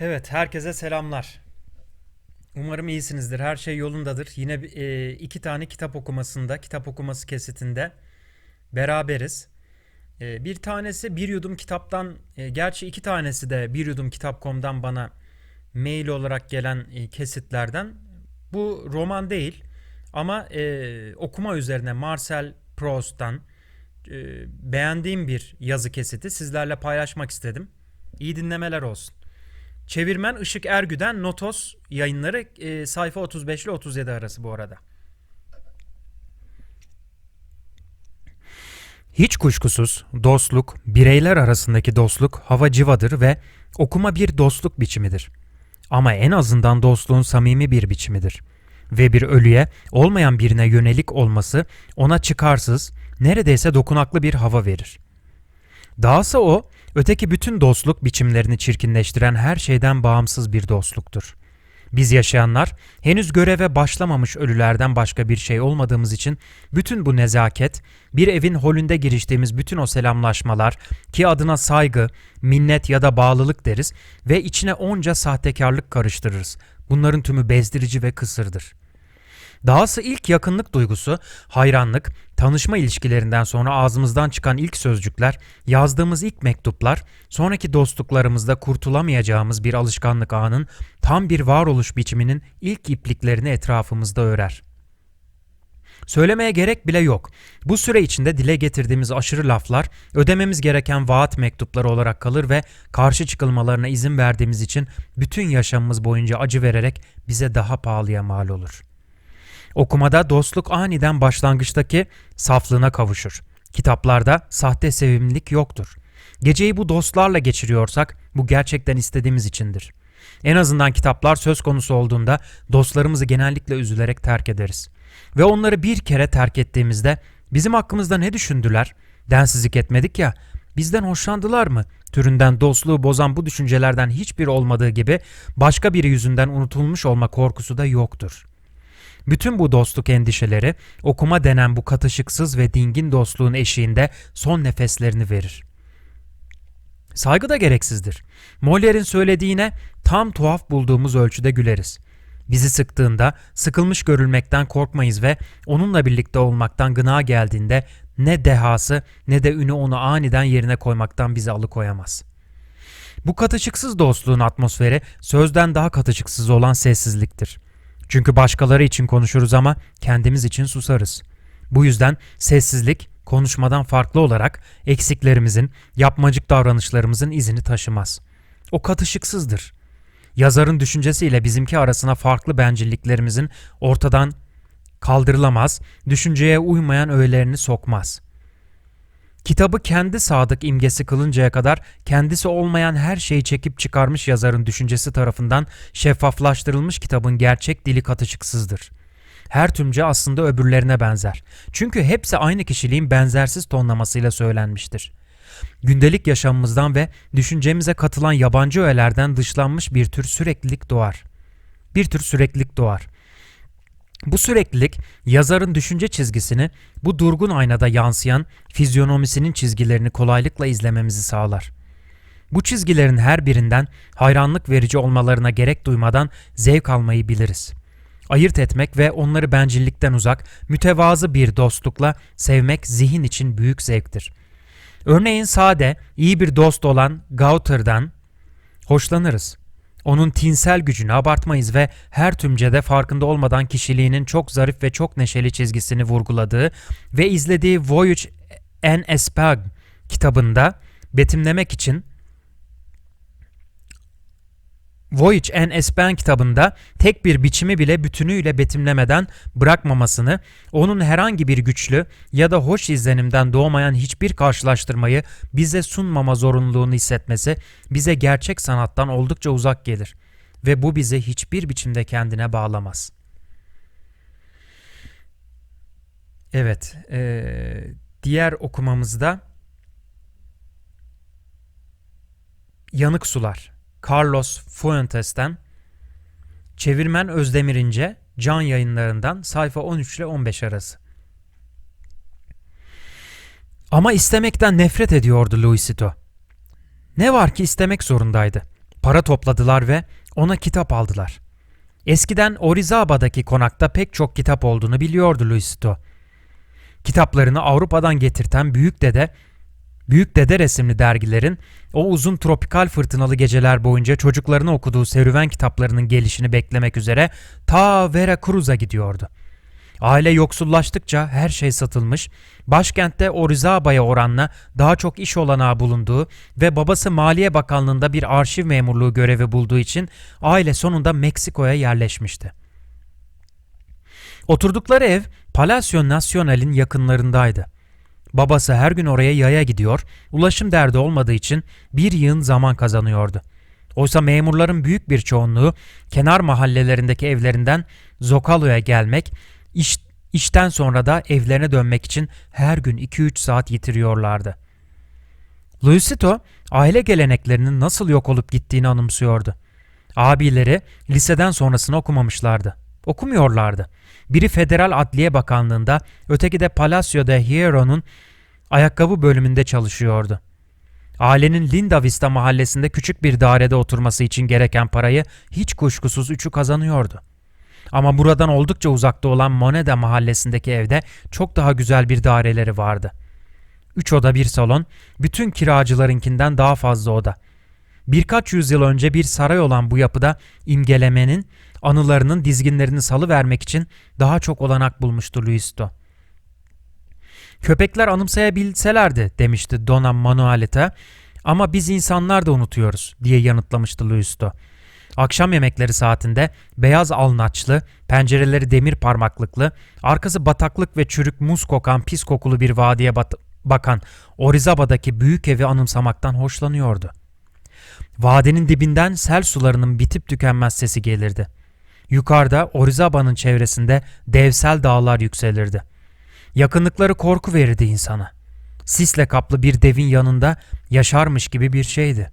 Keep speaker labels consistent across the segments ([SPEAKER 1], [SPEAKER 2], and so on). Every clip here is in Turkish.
[SPEAKER 1] Evet, herkese selamlar. Umarım iyisinizdir, her şey yolundadır. Yine e, iki tane kitap okumasında, kitap okuması kesitinde beraberiz. E, bir tanesi bir yudum kitaptan, e, gerçi iki tanesi de bir yudum kitap.com'dan bana mail olarak gelen e, kesitlerden. Bu roman değil ama e, okuma üzerine Marcel Proust'tan e, beğendiğim bir yazı kesiti sizlerle paylaşmak istedim. İyi dinlemeler olsun. Çevirmen Işık Ergü'den Notos yayınları e, sayfa 35 ile 37 arası bu arada. Hiç kuşkusuz dostluk, bireyler arasındaki dostluk hava civadır ve okuma bir dostluk biçimidir. Ama en azından dostluğun samimi bir biçimidir. Ve bir ölüye olmayan birine yönelik olması ona çıkarsız, neredeyse dokunaklı bir hava verir. Dahası o, öteki bütün dostluk biçimlerini çirkinleştiren her şeyden bağımsız bir dostluktur. Biz yaşayanlar henüz göreve başlamamış ölülerden başka bir şey olmadığımız için bütün bu nezaket, bir evin holünde giriştiğimiz bütün o selamlaşmalar ki adına saygı, minnet ya da bağlılık deriz ve içine onca sahtekarlık karıştırırız. Bunların tümü bezdirici ve kısırdır. Dahası ilk yakınlık duygusu, hayranlık, tanışma ilişkilerinden sonra ağzımızdan çıkan ilk sözcükler, yazdığımız ilk mektuplar, sonraki dostluklarımızda kurtulamayacağımız bir alışkanlık ağının tam bir varoluş biçiminin ilk ipliklerini etrafımızda örer. Söylemeye gerek bile yok. Bu süre içinde dile getirdiğimiz aşırı laflar ödememiz gereken vaat mektupları olarak kalır ve karşı çıkılmalarına izin verdiğimiz için bütün yaşamımız boyunca acı vererek bize daha pahalıya mal olur.'' Okumada dostluk aniden başlangıçtaki saflığına kavuşur. Kitaplarda sahte sevimlilik yoktur. Geceyi bu dostlarla geçiriyorsak bu gerçekten istediğimiz içindir. En azından kitaplar söz konusu olduğunda dostlarımızı genellikle üzülerek terk ederiz. Ve onları bir kere terk ettiğimizde bizim hakkımızda ne düşündüler? Densizlik etmedik ya, bizden hoşlandılar mı? Türünden dostluğu bozan bu düşüncelerden hiçbir olmadığı gibi başka biri yüzünden unutulmuş olma korkusu da yoktur.'' Bütün bu dostluk endişeleri okuma denen bu katışıksız ve dingin dostluğun eşiğinde son nefeslerini verir. Saygı da gereksizdir. Molaire'in söylediğine tam tuhaf bulduğumuz ölçüde güleriz. Bizi sıktığında sıkılmış görülmekten korkmayız ve onunla birlikte olmaktan gına geldiğinde ne dehası ne de ünü onu aniden yerine koymaktan bizi alıkoyamaz. Bu katışıksız dostluğun atmosferi sözden daha katışıksız olan sessizliktir. Çünkü başkaları için konuşuruz ama kendimiz için susarız. Bu yüzden sessizlik konuşmadan farklı olarak eksiklerimizin, yapmacık davranışlarımızın izini taşımaz. O katışıksızdır. Yazarın düşüncesiyle bizimki arasına farklı bencilliklerimizin ortadan kaldırılamaz, düşünceye uymayan öğelerini sokmaz.'' Kitabı kendi sadık imgesi kılıncaya kadar kendisi olmayan her şeyi çekip çıkarmış yazarın düşüncesi tarafından şeffaflaştırılmış kitabın gerçek dili katışıksızdır. Her tümce aslında öbürlerine benzer. Çünkü hepsi aynı kişiliğin benzersiz tonlamasıyla söylenmiştir. Gündelik yaşamımızdan ve düşüncemize katılan yabancı öğelerden dışlanmış bir tür süreklilik doğar. Bir tür süreklilik doğar. Bu süreklilik yazarın düşünce çizgisini bu durgun aynada yansıyan fizyonomisinin çizgilerini kolaylıkla izlememizi sağlar. Bu çizgilerin her birinden hayranlık verici olmalarına gerek duymadan zevk almayı biliriz. Ayırt etmek ve onları bencillikten uzak, mütevazı bir dostlukla sevmek zihin için büyük zevktir. Örneğin sade, iyi bir dost olan Gauter'dan hoşlanırız. Onun tinsel gücünü abartmayız ve her tümcede farkında olmadan kişiliğinin çok zarif ve çok neşeli çizgisini vurguladığı ve izlediği Voyage en Espag kitabında betimlemek için Voyage en Espen kitabında tek bir biçimi bile bütünüyle betimlemeden bırakmamasını, onun herhangi bir güçlü ya da hoş izlenimden doğmayan hiçbir karşılaştırmayı bize sunmama zorunluluğunu hissetmesi bize gerçek sanattan oldukça uzak gelir ve bu bizi hiçbir biçimde kendine bağlamaz. Evet, ee, diğer okumamızda Yanık Sular Carlos Fuentes'ten, çevirmen Özdemir İnce, Can Yayınlarından sayfa 13 ile 15 arası. Ama istemekten nefret ediyordu Luisito. Ne var ki istemek zorundaydı. Para topladılar ve ona kitap aldılar. Eskiden Orizaba'daki konakta pek çok kitap olduğunu biliyordu Luisito. Kitaplarını Avrupa'dan getirten Büyük Dede, Büyük Dede resimli dergilerin o uzun tropikal fırtınalı geceler boyunca çocuklarına okuduğu serüven kitaplarının gelişini beklemek üzere ta Vera Cruz'a gidiyordu. Aile yoksullaştıkça her şey satılmış, başkentte Orizaba'ya oranla daha çok iş olanağı bulunduğu ve babası Maliye Bakanlığı'nda bir arşiv memurluğu görevi bulduğu için aile sonunda Meksiko'ya yerleşmişti. Oturdukları ev Palacio Nacional'in yakınlarındaydı. Babası her gün oraya yaya gidiyor, ulaşım derdi olmadığı için bir yığın zaman kazanıyordu. Oysa memurların büyük bir çoğunluğu kenar mahallelerindeki evlerinden Zocalo'ya gelmek, iş, işten sonra da evlerine dönmek için her gün 2-3 saat yitiriyorlardı. Luisito aile geleneklerinin nasıl yok olup gittiğini anımsıyordu. Abileri liseden sonrasını okumamışlardı. Okumuyorlardı. Biri Federal Adliye Bakanlığı'nda, öteki de Palacio de Hierro'nun ayakkabı bölümünde çalışıyordu. Ailenin Linda Vista mahallesinde küçük bir dairede oturması için gereken parayı hiç kuşkusuz üçü kazanıyordu. Ama buradan oldukça uzakta olan Moneda mahallesindeki evde çok daha güzel bir daireleri vardı. Üç oda bir salon, bütün kiracılarınkinden daha fazla oda. Birkaç yüzyıl önce bir saray olan bu yapıda imgelemenin, anılarının dizginlerini salı vermek için daha çok olanak bulmuştu Luisto. Köpekler anımsayabilselerdi demişti Dona Manuelita ama biz insanlar da unutuyoruz diye yanıtlamıştı Luisto. Akşam yemekleri saatinde beyaz alnaçlı, pencereleri demir parmaklıklı, arkası bataklık ve çürük muz kokan pis kokulu bir vadiye bakan Orizaba'daki büyük evi anımsamaktan hoşlanıyordu. Vadenin dibinden sel sularının bitip tükenmez sesi gelirdi. Yukarıda Orizaba'nın çevresinde devsel dağlar yükselirdi. Yakınlıkları korku verirdi insana. Sisle kaplı bir devin yanında yaşarmış gibi bir şeydi.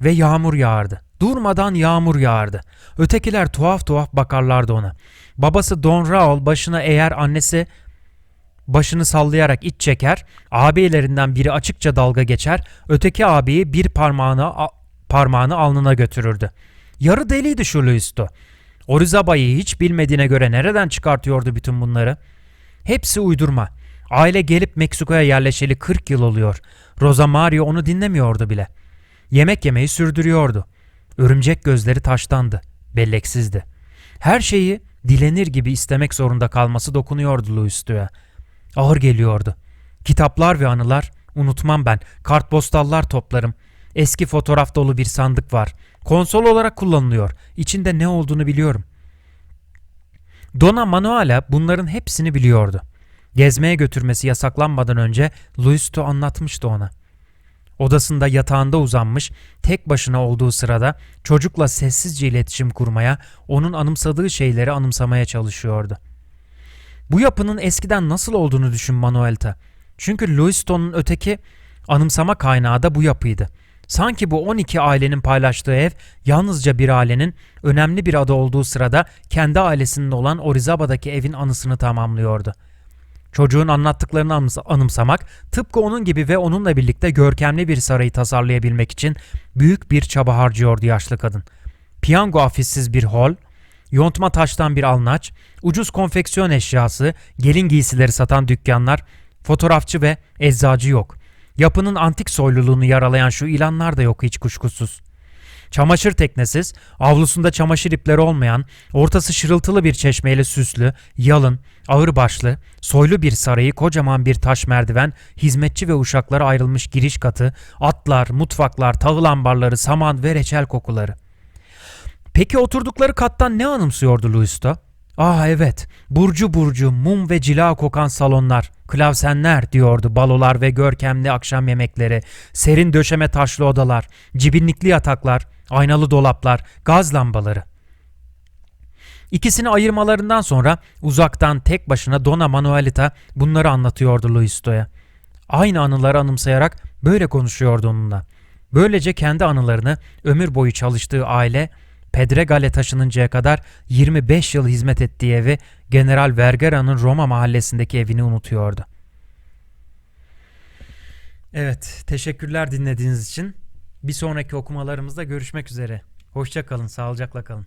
[SPEAKER 1] Ve yağmur yağardı. Durmadan yağmur yağardı. Ötekiler tuhaf tuhaf bakarlardı ona. Babası Don Raul başına eğer annesi başını sallayarak iç çeker, ağabeylerinden biri açıkça dalga geçer, öteki ağabeyi bir parmağını parmağını alnına götürürdü. Yarı deliydi şu Luis'to. Orizaba'yı hiç bilmediğine göre nereden çıkartıyordu bütün bunları? Hepsi uydurma. Aile gelip Meksiko'ya yerleşeli 40 yıl oluyor. Rosa Mario onu dinlemiyordu bile. Yemek yemeyi sürdürüyordu. Örümcek gözleri taştandı. Belleksizdi. Her şeyi dilenir gibi istemek zorunda kalması dokunuyordu Luis'to'ya. Ağır geliyordu. Kitaplar ve anılar unutmam ben. Kartpostallar toplarım. Eski fotoğraf dolu bir sandık var. Konsol olarak kullanılıyor. İçinde ne olduğunu biliyorum. Dona Manuela bunların hepsini biliyordu. Gezmeye götürmesi yasaklanmadan önce Luisto anlatmıştı ona. Odasında yatağında uzanmış, tek başına olduğu sırada çocukla sessizce iletişim kurmaya, onun anımsadığı şeyleri anımsamaya çalışıyordu. Bu yapının eskiden nasıl olduğunu düşün Manuelta. Çünkü Luiston'un öteki anımsama kaynağı da bu yapıydı. Sanki bu 12 ailenin paylaştığı ev yalnızca bir ailenin önemli bir adı olduğu sırada kendi ailesinin olan Orizaba'daki evin anısını tamamlıyordu. Çocuğun anlattıklarını anımsamak tıpkı onun gibi ve onunla birlikte görkemli bir sarayı tasarlayabilmek için büyük bir çaba harcıyordu yaşlı kadın. Piyango afissiz bir hol, yontma taştan bir alnaç, ucuz konfeksiyon eşyası, gelin giysileri satan dükkanlar, fotoğrafçı ve eczacı yok. Yapının antik soyluluğunu yaralayan şu ilanlar da yok hiç kuşkusuz. Çamaşır teknesiz, avlusunda çamaşır ipleri olmayan, ortası şırıltılı bir çeşmeyle süslü, yalın, ağır başlı, soylu bir sarayı kocaman bir taş merdiven, hizmetçi ve uşaklara ayrılmış giriş katı, atlar, mutfaklar, tahıl ambarları, saman ve reçel kokuları. Peki oturdukları kattan ne anımsıyordu Louis'ta? Ah evet, burcu burcu, mum ve cila kokan salonlar, klavsenler diyordu balolar ve görkemli akşam yemekleri, serin döşeme taşlı odalar, cibinlikli yataklar, aynalı dolaplar, gaz lambaları. İkisini ayırmalarından sonra uzaktan tek başına Dona Manuelita bunları anlatıyordu Luisto'ya. Aynı anıları anımsayarak böyle konuşuyordu onunla. Böylece kendi anılarını ömür boyu çalıştığı aile Pedregale taşınıncaya kadar 25 yıl hizmet ettiği evi General Vergara'nın Roma mahallesindeki evini unutuyordu. Evet, teşekkürler dinlediğiniz için. Bir sonraki okumalarımızda görüşmek üzere. Hoşça kalın, sağlıcakla kalın.